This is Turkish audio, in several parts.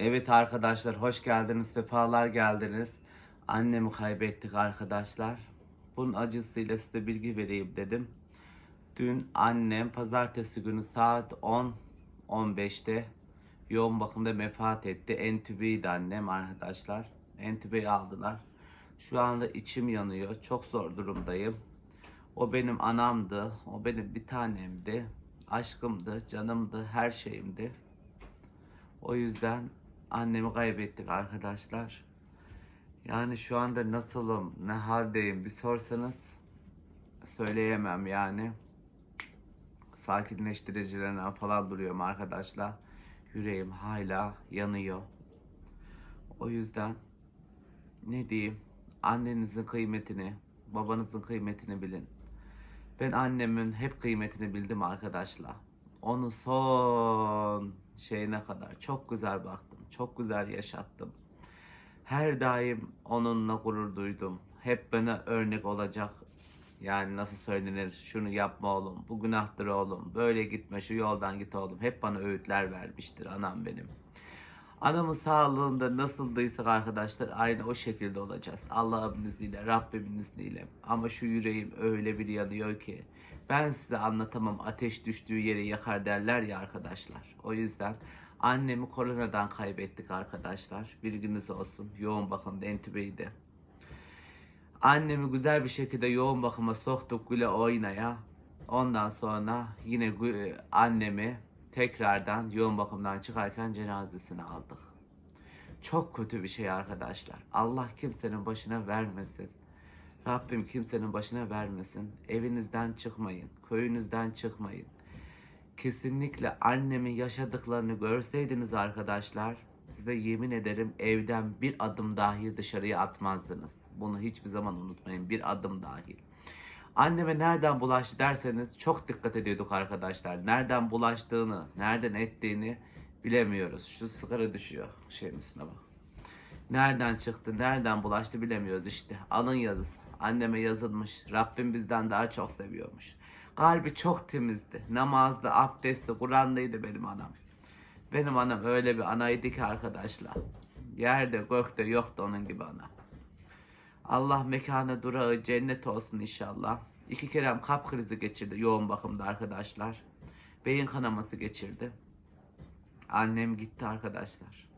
Evet arkadaşlar hoş geldiniz, sefalar geldiniz. Annemi kaybettik arkadaşlar. Bunun acısıyla size bilgi vereyim dedim. Dün annem pazartesi günü saat 10 15'te yoğun bakımda vefat etti. Entübeydi annem arkadaşlar. Entübeyi aldılar. Şu anda içim yanıyor. Çok zor durumdayım. O benim anamdı. O benim bir tanemdi. Aşkımdı, canımdı, her şeyimdi. O yüzden annemi kaybettik arkadaşlar. Yani şu anda nasılım, ne haldeyim bir sorsanız söyleyemem yani. Sakinleştiricilerine falan duruyorum arkadaşlar. Yüreğim hala yanıyor. O yüzden ne diyeyim? Annenizin kıymetini, babanızın kıymetini bilin. Ben annemin hep kıymetini bildim arkadaşlar. Onu son şeyine kadar çok güzel baktım. Çok güzel yaşattım. Her daim onunla gurur duydum. Hep bana örnek olacak. Yani nasıl söylenir? Şunu yapma oğlum. Bu günahtır oğlum. Böyle gitme. Şu yoldan git oğlum. Hep bana öğütler vermiştir anam benim. Anamın sağlığında nasıldıysak arkadaşlar aynı o şekilde olacağız. Allah'ın izniyle, Rabbimin izniyle. Ama şu yüreğim öyle bir yanıyor ki ben size anlatamam ateş düştüğü yeri yakar derler ya arkadaşlar. O yüzden annemi koronadan kaybettik arkadaşlar. Bilginiz olsun. Yoğun bakımda entübeydi. Annemi güzel bir şekilde yoğun bakıma soktuk güle oynaya. Ondan sonra yine annemi tekrardan yoğun bakımdan çıkarken cenazesini aldık. Çok kötü bir şey arkadaşlar. Allah kimsenin başına vermesin. Rabbim kimsenin başına vermesin. Evinizden çıkmayın, köyünüzden çıkmayın. Kesinlikle annemin yaşadıklarını görseydiniz arkadaşlar, size yemin ederim evden bir adım dahi dışarıya atmazdınız. Bunu hiçbir zaman unutmayın, bir adım dahi. Anneme nereden bulaştı derseniz çok dikkat ediyorduk arkadaşlar. Nereden bulaştığını, nereden ettiğini bilemiyoruz. Şu sigara düşüyor şeyin üstüne bak. Nereden çıktı, nereden bulaştı bilemiyoruz işte. Alın yazısı. Anneme yazılmış. Rabbim bizden daha çok seviyormuş. Kalbi çok temizdi. Namazdı, abdestli, Kur'an'daydı benim anam. Benim anam öyle bir anaydı ki arkadaşlar. Yerde gökte yoktu onun gibi ana. Allah mekanı durağı cennet olsun inşallah. İki kere kalp krizi geçirdi yoğun bakımda arkadaşlar. Beyin kanaması geçirdi. Annem gitti arkadaşlar.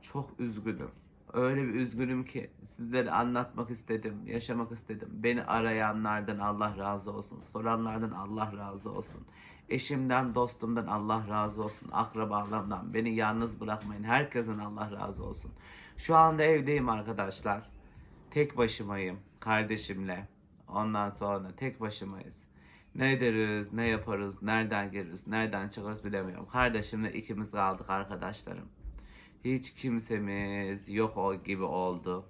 Çok üzgünüm. Öyle bir üzgünüm ki sizlere anlatmak istedim, yaşamak istedim. Beni arayanlardan Allah razı olsun. Soranlardan Allah razı olsun. Eşimden, dostumdan Allah razı olsun. Akrabalarımdan beni yalnız bırakmayın. Herkesin Allah razı olsun. Şu anda evdeyim arkadaşlar. Tek başımayım kardeşimle. Ondan sonra tek başımayız. Ne ederiz, ne yaparız, nereden gireriz, nereden çıkarız bilemiyorum. Kardeşimle ikimiz kaldık arkadaşlarım. Hiç kimsemiz yok gibi oldu.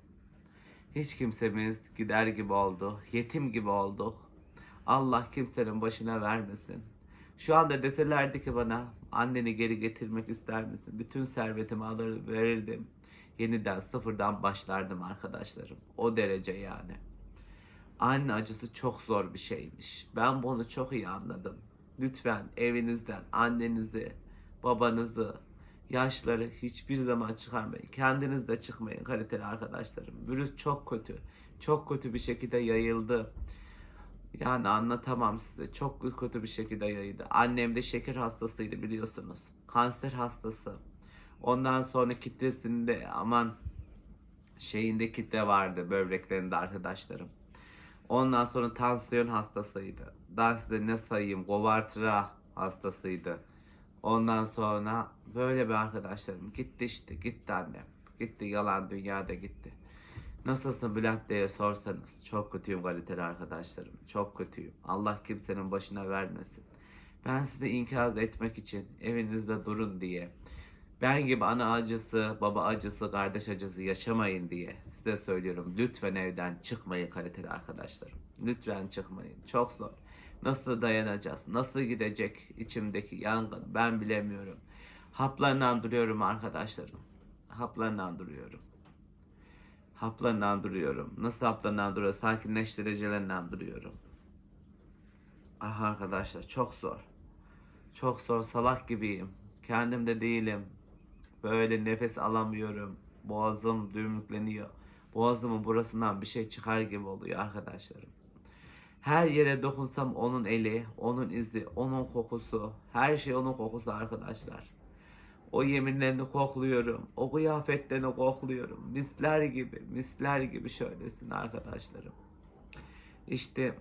Hiç kimsemiz gider gibi oldu. Yetim gibi olduk. Allah kimsenin başına vermesin. Şu anda deselerdi ki bana anneni geri getirmek ister misin? Bütün servetimi alır verirdim. Yeniden sıfırdan başlardım arkadaşlarım. O derece yani. Anne acısı çok zor bir şeymiş. Ben bunu çok iyi anladım. Lütfen evinizden annenizi, babanızı, yaşları hiçbir zaman çıkarmayın. Kendiniz de çıkmayın kaliteli arkadaşlarım. Virüs çok kötü. Çok kötü bir şekilde yayıldı. Yani anlatamam size. Çok kötü bir şekilde yayıldı. Annem de şeker hastasıydı biliyorsunuz. Kanser hastası. Ondan sonra kitlesinde aman şeyinde kitle vardı böbreklerinde arkadaşlarım. Ondan sonra tansiyon hastasıydı. Daha size ne sayayım? Govartıra hastasıydı. Ondan sonra böyle bir arkadaşlarım gitti işte gitti annem. Gitti yalan dünyada gitti. Nasılsın Bülent diye sorsanız çok kötüyüm kaliteli arkadaşlarım. Çok kötüyüm. Allah kimsenin başına vermesin. Ben size inkaz etmek için evinizde durun diye. Ben gibi ana acısı, baba acısı, kardeş acısı yaşamayın diye size söylüyorum. Lütfen evden çıkmayın kaliteli arkadaşlarım. Lütfen çıkmayın. Çok zor. Nasıl dayanacağız? Nasıl gidecek içimdeki yangın? Ben bilemiyorum. Haplarından duruyorum arkadaşlarım. Haplarından duruyorum. Haplarından duruyorum. Nasıl haplarından duruyor? Sakinleştiricilerinden duruyorum. Ah arkadaşlar çok zor. Çok zor. Salak gibiyim. Kendimde değilim. Böyle nefes alamıyorum. Boğazım düğümleniyor. Boğazımın burasından bir şey çıkar gibi oluyor arkadaşlarım. Her yere dokunsam onun eli, onun izi, onun kokusu. Her şey onun kokusu arkadaşlar. O yeminlerini kokluyorum. O kıyafetlerini kokluyorum. Misler gibi, misler gibi şöylesin arkadaşlarım. İşte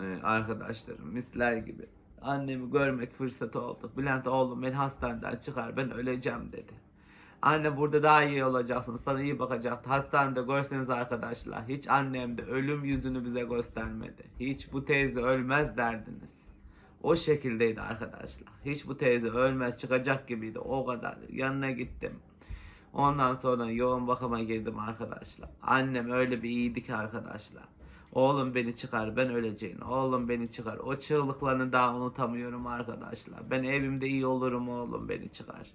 e, arkadaşlarım misler gibi. Annemi görmek fırsatı oldu. Bülent oğlum beni hastaneden çıkar ben öleceğim dedi. Anne burada daha iyi olacaksın. Sana iyi bakacaktı. Hastanede görseniz arkadaşlar. Hiç annem de ölüm yüzünü bize göstermedi. Hiç bu teyze ölmez derdiniz. O şekildeydi arkadaşlar. Hiç bu teyze ölmez çıkacak gibiydi. O kadar. Yanına gittim. Ondan sonra yoğun bakıma girdim arkadaşlar. Annem öyle bir iyiydi ki arkadaşlar. Oğlum beni çıkar ben öleceğim. Oğlum beni çıkar. O çığlıklarını daha unutamıyorum arkadaşlar. Ben evimde iyi olurum oğlum beni çıkar.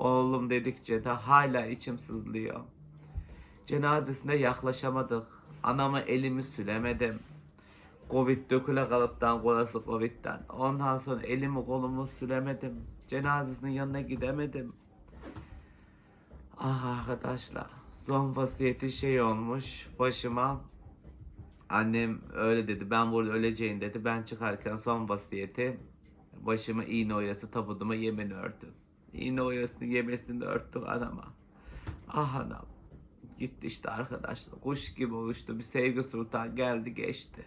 Oğlum dedikçe de hala içim sızlıyor. Cenazesine yaklaşamadık. Anama elimi sülemedim. Covid döküle kalıptan kolası Covid'den. Ondan sonra elimi kolumu sülemedim. Cenazesinin yanına gidemedim. Ah arkadaşlar. Son vasiyeti şey olmuş başıma. Annem öyle dedi. Ben burada öleceğim dedi. Ben çıkarken son vasiyeti başıma iğne oyası tabuduma yemin ördüm. İğne oyasını yemesini örttük anama. Ah anam. Gitti işte arkadaşlar. Kuş gibi uçtu. Bir sevgi sultan geldi geçti.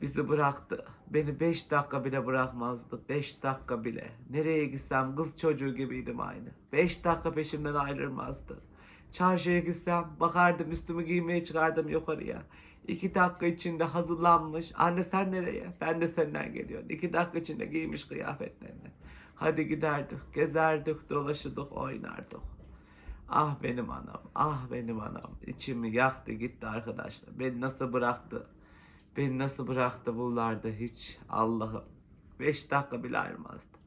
Bizi bıraktı. Beni 5 dakika bile bırakmazdı. 5 dakika bile. Nereye gitsem kız çocuğu gibiydim aynı. 5 dakika peşimden ayrılmazdı. Çarşıya gitsem bakardım üstümü giymeye çıkardım yukarıya. 2 dakika içinde hazırlanmış. Anne sen nereye? Ben de senden geliyorum. 2 dakika içinde giymiş kıyafetlerini. Hadi giderdik, gezerdik, dolaşırdık, oynardık. Ah benim anam, ah benim anam. İçimi yaktı gitti arkadaşlar. Beni nasıl bıraktı? Beni nasıl bıraktı buralarda hiç Allah'ım. 5 dakika bile ayırmazdı.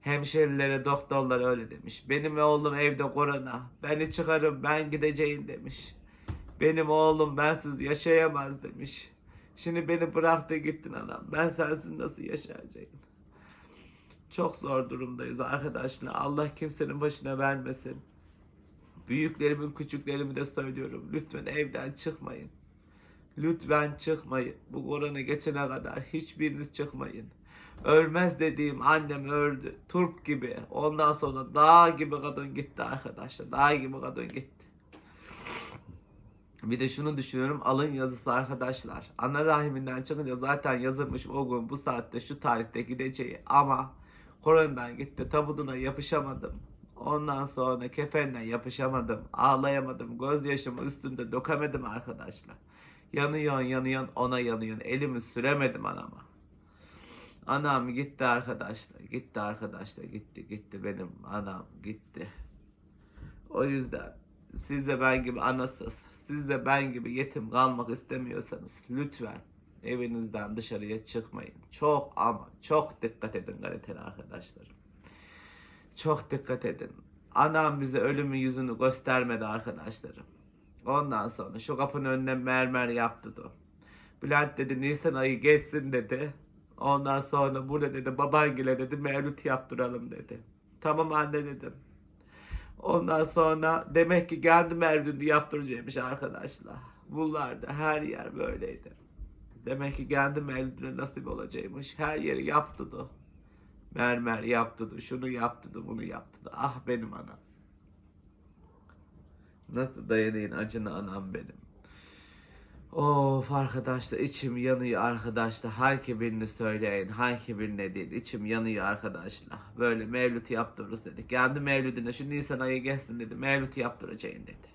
Hemşerilere doktorlar öyle demiş. Benim oğlum evde korona. Beni çıkarın ben gideceğim demiş. Benim oğlum bensiz yaşayamaz demiş. Şimdi beni bıraktı gittin anam. Ben sensiz nasıl yaşayacağım? Çok zor durumdayız arkadaşlar. Allah kimsenin başına vermesin. Büyüklerimin küçüklerimi de söylüyorum. Lütfen evden çıkmayın. Lütfen çıkmayın. Bu korona geçene kadar hiçbiriniz çıkmayın. Ölmez dediğim annem öldü. Turp gibi. Ondan sonra dağ gibi kadın gitti arkadaşlar. Dağ gibi kadın gitti. Bir de şunu düşünüyorum alın yazısı arkadaşlar. Ana rahiminden çıkınca zaten yazılmış o gün bu saatte şu tarihte gideceği ama koronadan gitti tabutuna yapışamadım. Ondan sonra kefenle yapışamadım. Ağlayamadım. Gözyaşımı üstünde dökemedim arkadaşlar. Yanıyorsun yanıyorsun ona yanıyorsun. Elimi süremedim anama. Anam gitti arkadaşlar. Gitti arkadaşlar. Gitti gitti benim anam gitti. O yüzden siz de ben gibi anasız, siz de ben gibi yetim kalmak istemiyorsanız lütfen evinizden dışarıya çıkmayın. Çok ama çok dikkat edin kaliteli arkadaşlarım. Çok dikkat edin. Anam bize ölümün yüzünü göstermedi arkadaşlarım. Ondan sonra şu kapının önüne mermer yaptı da. Bülent dedi Nisan ayı geçsin dedi. Ondan sonra burada dedi babangile dedi mevlüt yaptıralım dedi. Tamam anne dedim. Ondan sonra demek ki geldi mevlütü yaptıracakmış arkadaşlar. Bunlar da her yer böyleydi. Demek ki geldi mevlütüne nasip olacakmış. Her yeri yaptı da. Mermer yaptı da, şunu yaptı da, bunu yaptı da. Ah benim anam. Nasıl dayanayım acına anam benim. Of arkadaşlar içim yanıyor arkadaşlar. Hangi birini söyleyin, hangi birini değil. İçim yanıyor arkadaşlar. Böyle mevlüt yaptırırız dedik. Geldi mevlüdüne şu Nisan ayı geçsin dedi. Mevlüt yaptıracaksın dedi.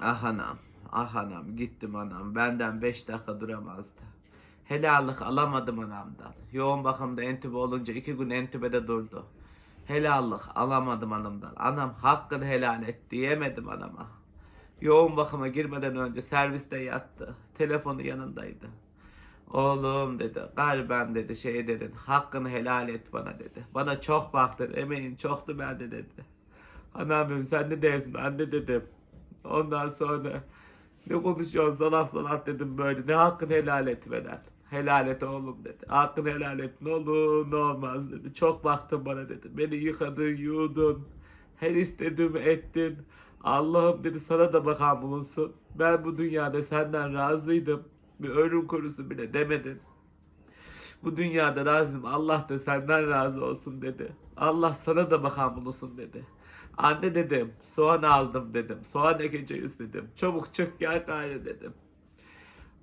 Ah anam, ah anam gittim anam. Benden 5 dakika duramazdı. Helallik alamadım anamdan. Yoğun bakımda entübe olunca iki gün entübede durdu. Helallik alamadım anamdan. Anam hakkını helal et diyemedim anama. Yoğun bakıma girmeden önce serviste yattı. Telefonu yanındaydı. Oğlum dedi kalben dedi şey dedin hakkını helal et bana dedi. Bana çok baktın emeğin çoktu bende dedi. Anam sen ne dersin anne dedim. Ondan sonra ne konuşuyorsun salak salak dedim böyle ne hakkını helal et bana. Helal et oğlum dedi. Hakkını helal et ne olur ne olmaz dedi. Çok baktın bana dedi. Beni yıkadın, yuğdun. Her istediğimi ettin. Allah'ım dedi sana da bakan bulunsun. Ben bu dünyada senden razıydım. Bir ölüm korusu bile demedin. Bu dünyada razıyım. Allah da senden razı olsun dedi. Allah sana da bakan bulunsun dedi. Anne dedim. Soğan aldım dedim. Soğan ekeceğiz dedim. Çabuk çık gel gayrı dedim.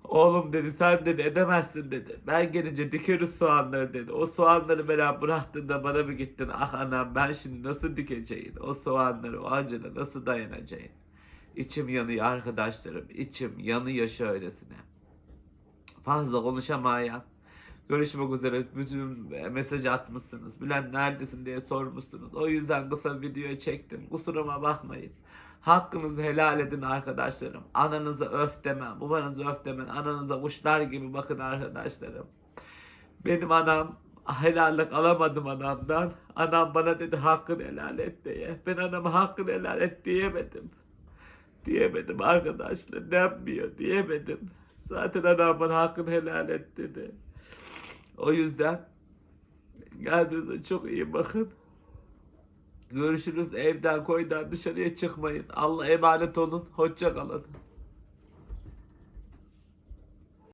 Oğlum dedi sen dedi edemezsin dedi. Ben gelince dikeriz soğanları dedi. O soğanları bana bıraktın da bana mı gittin? Ah anam ben şimdi nasıl dikeceğim? O soğanları o acına nasıl dayanacağım? İçim yanıyor arkadaşlarım. İçim yanıyor şöylesine. Fazla konuşamayam. Görüşmek üzere. Bütün mesajı atmışsınız. Bülent neredesin diye sormuşsunuz. O yüzden kısa videoyu çektim. Kusuruma bakmayın. Hakkınızı helal edin arkadaşlarım. Ananızı öf demem. Babanızı öf demen. Ananıza kuşlar gibi bakın arkadaşlarım. Benim anam helallik alamadım anamdan. Anam bana dedi hakkını helal et diye. Ben anama hakkını helal et diyemedim. Diyemedim arkadaşlar. Denmiyor diyemedim. Zaten anam bana hakkını helal et dedi. O yüzden kendinize çok iyi bakın. Görüşürüz evden koydan dışarıya çıkmayın. Allah emanet olun. Hoşça kalın.